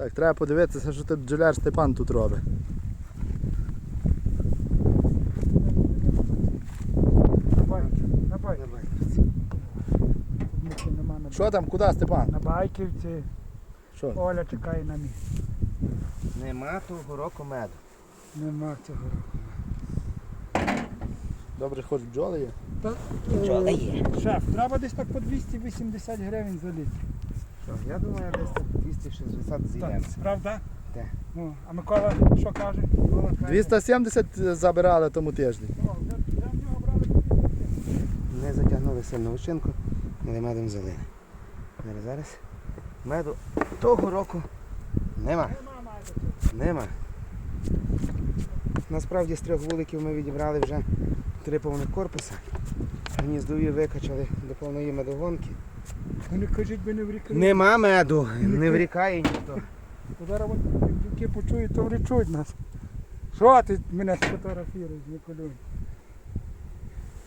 Так, треба подивитися, що ти бджоляр Степан тут робить. На байки. На байки. Нічого нема на Що там, куди Степан? На байківці. Що? Оля чекає на мій. Нема того року меду. Нема цього. року. Добре, хоч бджоли є. Та, Бджоли е, є. Шеф, треба десь так по 280 гривень за літр. Що, я думаю, десь так 260 зійдемо. Так, правда? Так. Ну, а Микола що каже? 270 забирали тому тижні. О, вже, вже в нього брали по 270. Не затягнули сильно вишинку, але медом залили. Зараз, зараз. Меду того року нема. Нема майже. Нема. Насправді з трьох вуликів ми відібрали вже три повних корпуса. Гніздові викачали до повної медогонки. Вони кажуть, би не врікли. Нема меду, не врікає ніхто. Зараз дівки почують, то вречуть нас. Що ти мене сфотографіруєш, Ніколюнь?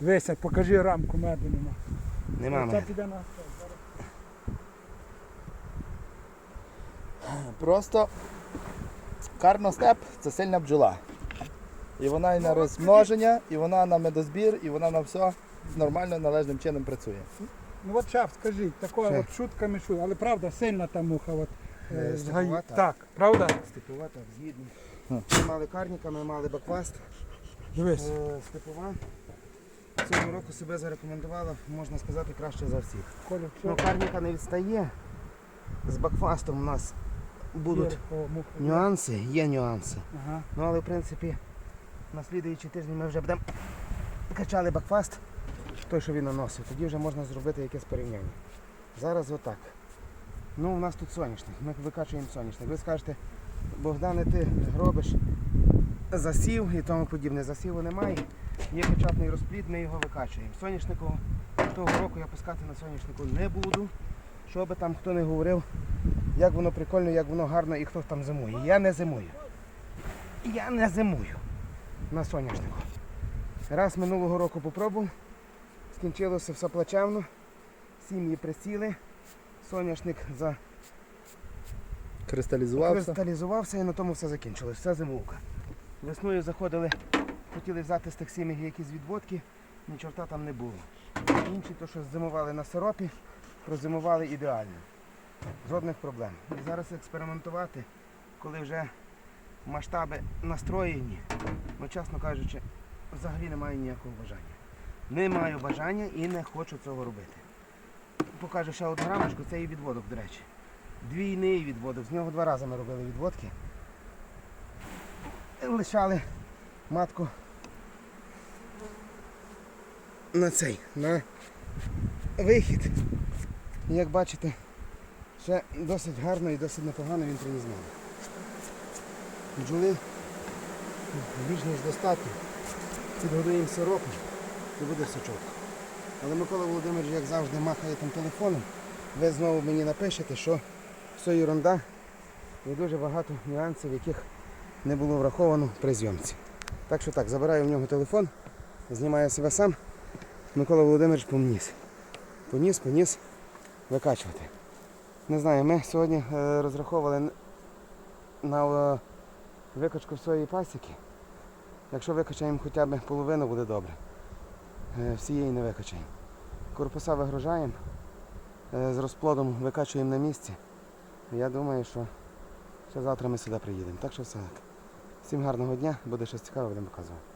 Вися, покажи рамку меду нема. Нема Це меду. піде на зараз. Просто карностеп це сильна бджола. І вона і на розмноження, і вона на медозбір, і вона на все нормально, належним чином працює. Ну от шеф, скажіть, Що? от шутками шу, але правда, сильна та муха. От, е, Е, з гаї. так. Так, правда? Степова, так, згідно. Ми мали карніка, ми мали бакваст. Дивись. Е, Степова цього року себе зарекомендувала, можна сказати, краще за всіх. Коля, Ну, що? карніка не відстає. З бакфастом у нас будуть о, муха. нюанси, є нюанси. Ага. Ну але в принципі на слідуючі тижні ми вже будемо качали бакфаст, той, що він наносив. Тоді вже можна зробити якесь порівняння. Зараз отак. Ну, у нас тут соняшник, ми викачуємо соняшник. Ви скажете, Богдане, ти робиш засів і тому подібне. Засіву немає. Є печатний розплід, ми його викачуємо. Соняшнику того року я пускати на соняшнику не буду. Що би там хто не говорив, як воно прикольно, як воно гарно і хто там зимує. Я не зимую. Я не зимую на соняшнику. Раз минулого року попробував, скінчилося все плачевно, сім'ї присіли, соняшник Кристалізувався. закристалізувався і на тому все закінчилось. Все зимовка. Весною заходили, хотіли взяти з тих сім'ї якісь відводки, ні чорта там не було. Інші, то що зимували на сиропі, прозимували ідеально. Жодних проблем. І зараз експериментувати, коли вже масштаби настроєні, ну, чесно кажучи, взагалі немає ніякого бажання. Не маю бажання і не хочу цього робити. Покажу ще одну рамочку, це і відводок, до речі. Двійний відводок. З нього два рази ми робили відводки. Лишали матку на цей, на вихід. Як бачите, ще досить гарно і досить непогано він приніс. Бджоли більш ніж достатньо. Підгодуємо сиропом і буде все чітко. Але Микола Володимирович, як завжди, махає там телефоном. Ви знову мені напишете, що все ерунда і дуже багато нюансів, яких не було враховано при зйомці. Так що так, забираю в нього телефон, знімаю себе сам. Микола Володимирович поніс. Поніс, поніс викачувати. Не знаю, ми сьогодні е, розраховували на е, викачку своєї пасіки. Якщо викачаємо хоча б половину, буде добре. Е, всієї не викачаємо. Корпуса вигружаємо, е, з розплодом викачуємо на місці. Я думаю, що ще завтра ми сюди приїдемо. Так що все. Всім гарного дня, буде щось цікаве, будемо показувати.